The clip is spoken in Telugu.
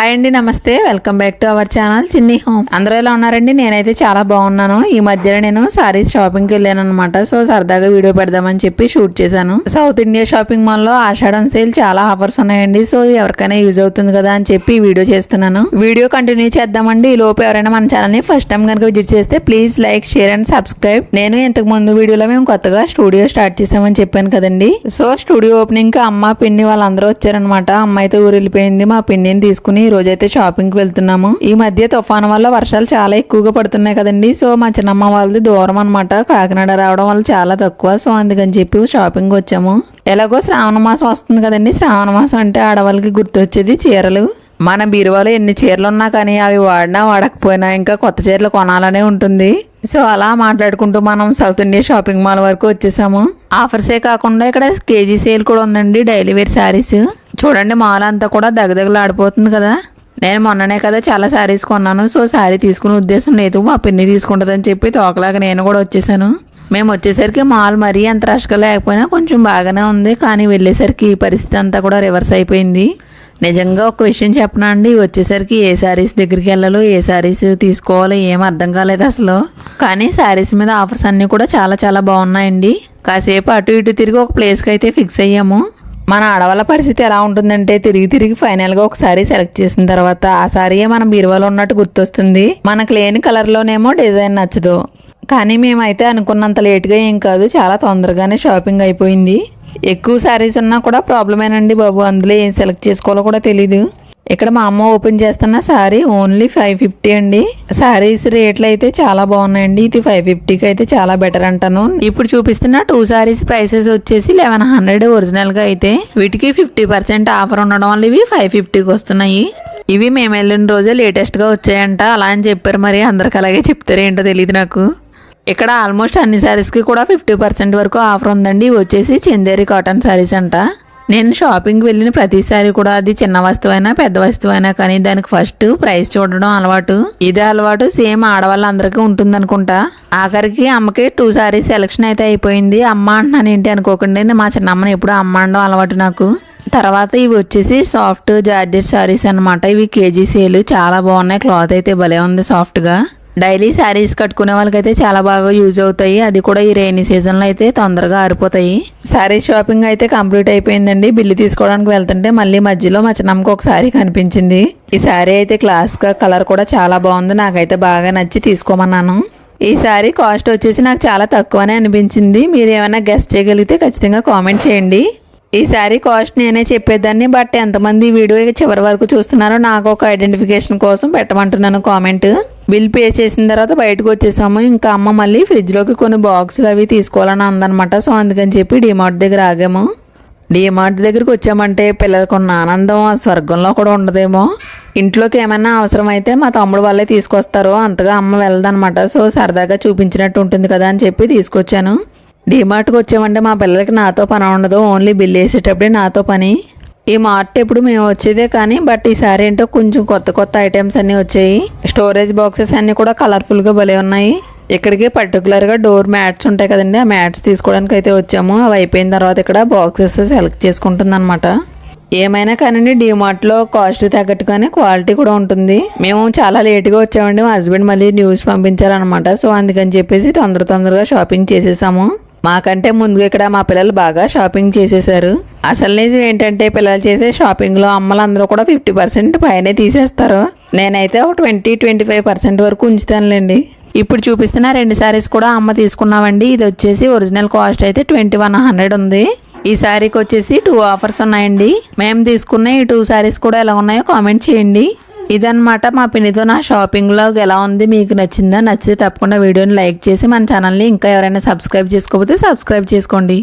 హాయ్ అండి నమస్తే. Welcome back to our channel Chinni home అందరూ ఎలా ఉన్నారండి? నేనైతే చాలా బాగున్నాను. ఈ మధ్యలో నేను సారీస్ షాపింగ్కి వెళ్ళాను అనమాట సో సరదాగా వీడియో పెడదామని చెప్పి షూట్ చేశాను. సౌత్ ఇండియా షాపింగ్ మాల్లో ఆషాఢం సేల్ చాలా ఆఫర్స్ ఉన్నాయండి. సో ఎవరికైనా యూజ్ అవుతుంది కదా అని చెప్పి వీడియో చేస్తున్నాను. వీడియో కంటిన్యూ చేద్దామండి. ఈ లోపు ఎవరైనా మన ఛానల్ని ఫస్ట్ టైం కనుక విజిట్ చేస్తే please like share and subscribe నేను ఇంతకు ముందు వీడియోలో మేము కొత్తగా స్టూడియో స్టార్ట్ చేసామని చెప్పాను కదండి. సో స్టూడియో ఓపెనింగ్కి అమ్మ పిన్ని వాళ్ళందరూ వచ్చారనమాట అమ్మ అయితే ఊరు వెళ్ళిపోయింది మా పిన్నిని తీసుకుని రోజైతే షాపింగ్కి వెళ్తున్నాము. ఈ మధ్య తుఫాను వల్ల వర్షాలు చాలా ఎక్కువగా పడుతున్నాయి కదండి. సో మా చిన్నమ్మ వాళ్ళది దూరం అనమాట కాకినాడ రావడం వల్ల చాలా తక్కువ. సో అందుకని చెప్పి షాపింగ్ వచ్చాము. ఎలాగో శ్రావణ మాసం వస్తుంది కదండి. శ్రావణ మాసం అంటే ఆడవాళ్ళకి గుర్తొచ్చేది చీరలు. మన బీరువాలో ఎన్ని చీరలు ఉన్నా కానీ అవి వాడినా వాడకపోయినా ఇంకా కొత్త చీరలు కొనాలనే ఉంటుంది. సో అలా మాట్లాడుకుంటూ మనం సౌత్ ఇండియా షాపింగ్ మాల్ వరకు వచ్చేసాము. ఆఫర్సే కాకుండా ఇక్కడ కేజీ సేల్ కూడా ఉందండి డైలీ వేర్ శారీస్ చూడండి మాల్ అంతా కూడా దగదగలాడిపోతుంది కదా. నేను మొన్ననే కదా చాలా శారీస్ కొన్నాను సో శారీ తీసుకునే ఉద్దేశం లేదు మా పిన్ని తీసుకుంటుందని చెప్పి తోకలాగా నేను కూడా వచ్చేసాను. మేము వచ్చేసరికి మాల్ మరీ అంత రష్గా లేకపోయినా కొంచెం బాగానే ఉంది కానీ వెళ్ళేసరికి ఈ పరిస్థితి అంతా కూడా రివర్స్ అయిపోయింది. నిజంగా ఒక విషయం చెప్పనా అండి? వచ్చేసరికి ఏ శారీస్ దగ్గరికి వెళ్ళాలో ఏ శారీస్ తీసుకోవాలో ఏం అర్థం కాలేదు అసలు. కానీ శారీస్ మీద ఆఫర్స్ అన్నీ కూడా చాలా చాలా బాగున్నాయండి. కాసేపు అటు ఇటు తిరిగి ఒక ప్లేస్కి అయితే ఫిక్స్ అయ్యాము. మన ఆడవాళ్ళ పరిస్థితి ఎలా ఉంటుందంటే తిరిగి తిరిగి ఫైనల్గా ఒక సారీ సెలెక్ట్ చేసిన తర్వాత ఆ సారీయే మన బీరువాలో ఉన్నట్టు గుర్తొస్తుంది. మనకు లేని కలర్లోనేమో డిజైన్ నచ్చదు. కానీ మేమైతే అనుకున్నంత లేట్గా ఏం కాదు చాలా తొందరగానే షాపింగ్ అయిపోయింది. ఎక్కువ శారీస్ ఉన్నా కూడా ప్రాబ్లమేనండి బాబు. అందులో ఏం సెలెక్ట్ చేసుకోవాలో కూడా తెలీదు. ఇక్కడ మా అమ్మ ఓపెన్ చేస్తున్న శారీ ఓన్లీ ఫైవ్ ఫిఫ్టీ అండి. శారీస్ రేట్లు అయితే చాలా బాగున్నాయండి. ఇది ఫైవ్ ఫిఫ్టీకి అయితే చాలా బెటర్ అంటాను. ఇప్పుడు చూపిస్తున్న టూ శారీస్ ప్రైసెస్ వచ్చేసి లెవెన్ హండ్రెడ్ ఒరిజినల్గా అయితే. వీటికి ఫిఫ్టీ పర్సెంట్ ఆఫర్ ఉండడం వల్ల ఇవి ఫైవ్ ఫిఫ్టీకి వస్తున్నాయి. ఇవి మేము వెళ్ళిన రోజే లేటెస్ట్గా వచ్చాయంట. అలా అని చెప్పారు మరి. అందరికి అలాగే చెప్తారేంటో తెలియదు నాకు. ఇక్కడ ఆల్మోస్ట్ అన్ని శారీస్కి కూడా ఫిఫ్టీ పర్సెంట్ వరకు ఆఫర్ ఉందండి. ఇవి వచ్చేసి చందేరి కాటన్ శారీస్ అంట. నేను షాపింగ్కి వెళ్ళిన ప్రతిసారి కూడా అది చిన్న వస్తువైనా పెద్ద వస్తువైనా కానీ దానికి ఫస్ట్ ప్రైస్ చూడడం అలవాటు. ఇదే అలవాటు సేమ్ ఆడవాళ్ళందరికీ ఉంటుంది అనుకుంటా ఆఖరికి అమ్మకి టూ సారీస్ సెలెక్షన్ అయితే అయిపోయింది. అమ్మ అంటున్నాను ఏంటి అనుకోకండి. మా చిన్నమ్మని ఎప్పుడు అమ్మ అనడం అలవాటు నాకు. తర్వాత ఇవి వచ్చేసి సాఫ్ట్ జార్జెట్ సారీస్ అన్నమాట. ఇవి కేజీ సేల్ చాలా బాగున్నాయి. క్లాత్ అయితే భలే ఉంది సాఫ్ట్గా డైలీ శారీస్ కట్టుకునే వాళ్ళకైతే చాలా బాగా యూజ్ అవుతాయి. అది కూడా ఈ రైనీ సీజన్లో అయితే తొందరగా ఆరిపోతాయి. శారీస్ షాపింగ్ అయితే కంప్లీట్ అయిపోయిందండి. బిల్లు తీసుకోవడానికి వెళ్తుంటే మళ్ళీ మధ్యలో మా ఒక శారీ కనిపించింది. ఈ శారీ అయితే క్లాస్గా కలర్ కూడా చాలా బాగుంది. నాకైతే బాగా నచ్చి తీసుకోమన్నాను. ఈ శారీ కాస్ట్ వచ్చేసి నాకు చాలా తక్కువనే అనిపించింది. మీరు ఏమైనా గెస్ట్ చేయగలిగితే ఖచ్చితంగా కామెంట్ చేయండి. ఈ శారీ కాస్ట్ నేనే చెప్పేదాన్ని బట్ ఎంతమంది వీడియో చివరి వరకు చూస్తున్నారో నాకు ఒక ఐడెంటిఫికేషన్ కోసం పెట్టమంటున్నాను కామెంట్ బిల్ పే చేసిన తర్వాత బయటకు వచ్చేసాము. ఇంకా అమ్మ మళ్ళీ ఫ్రిడ్జ్లోకి కొన్ని బాక్సులు అవి తీసుకోవాలని అందనమాట. సో అందుకని చెప్పి డిమార్ట్ దగ్గర ఆగాము. డిమార్ట్ దగ్గరికి వచ్చామంటే పిల్లలకు ఉన్న ఆనందం ఆ స్వర్గంలో కూడా ఉండదేమో. ఇంట్లోకి ఏమైనా అవసరం అయితే మా తమ్ముడు వాళ్ళే తీసుకొస్తారు. అంతగా అమ్మ వెళ్ళదనమాట. సో సరదాగా చూపించినట్టు ఉంటుంది కదా అని చెప్పి తీసుకొచ్చాను. డిమార్ట్కి వచ్చామంటే మా పిల్లలకి నాతో పని ఉండదు. ఓన్లీ బిల్ వేసేటప్పుడే నాతో పని. ఈ మార్ట్ ఎప్పుడు మేము వచ్చేదే కానీ బట్ ఈసారి ఏంటో కొంచెం కొత్త కొత్త ఐటమ్స్ అన్నీ వచ్చాయి. స్టోరేజ్ బాక్సెస్ అన్నీ కూడా కలర్ఫుల్గా భలే ఉన్నాయి. ఇక్కడికి పర్టికులర్గా డోర్ మ్యాట్స్ ఉంటాయి కదండి ఆ మ్యాట్స్ తీసుకోవడానికి అయితే వచ్చాము. అవి అయిపోయిన తర్వాత ఇక్కడ బాక్సెస్ సెలెక్ట్ చేసుకుంటుంది అనమాట ఏమైనా కానీ డిమార్ట్లో కాస్ట్ తగ్గట్టుగానే క్వాలిటీ కూడా ఉంటుంది. మేము చాలా లేట్గా వచ్చామండి మా హస్బెండ్ మళ్ళీ న్యూస్ పంపించారనమాట సో అందుకని చెప్పేసి తొందర తొందరగా షాపింగ్ చేసేసాము. మాకంటే ముందుగా ఇక్కడ మా పిల్లలు బాగా షాపింగ్ చేసేసారు. అసలు నిజం ఏంటంటే పిల్లలు చేసే షాపింగ్లో అమ్మలందరూ కూడా ఫిఫ్టీ పర్సెంట్ పైనే తీసేస్తారు. నేనైతే ఒక ట్వంటీ ట్వంటీ ఫైవ్ పర్సెంట్ వరకు ఉంచుతానులేండి. ఇప్పుడు చూపిస్తున్న రెండు శారీస్ కూడా అమ్మ తీసుకున్నామండి ఇది వచ్చేసి ఒరిజినల్ కాస్ట్ అయితే ట్వంటీ వన్ హండ్రెడ్ ఉంది. ఈ శారీకి వచ్చేసి టూ ఆఫర్స్ ఉన్నాయండి. మేము తీసుకున్న ఈ టూ శారీస్ కూడా ఎలా ఉన్నాయో కామెంట్ చేయండి. ఇదన్నమాట మా పిన్నితో నా షాపింగ్లో ఎలా ఉంది మీకు నచ్చిందా నచ్చితే తప్పకుండా వీడియోని లైక్ చేసి మన ఛానల్ని ఇంకా ఎవరైనా సబ్స్క్రైబ్ చేసుకోకపోతే సబ్స్క్రైబ్ చేసుకోండి.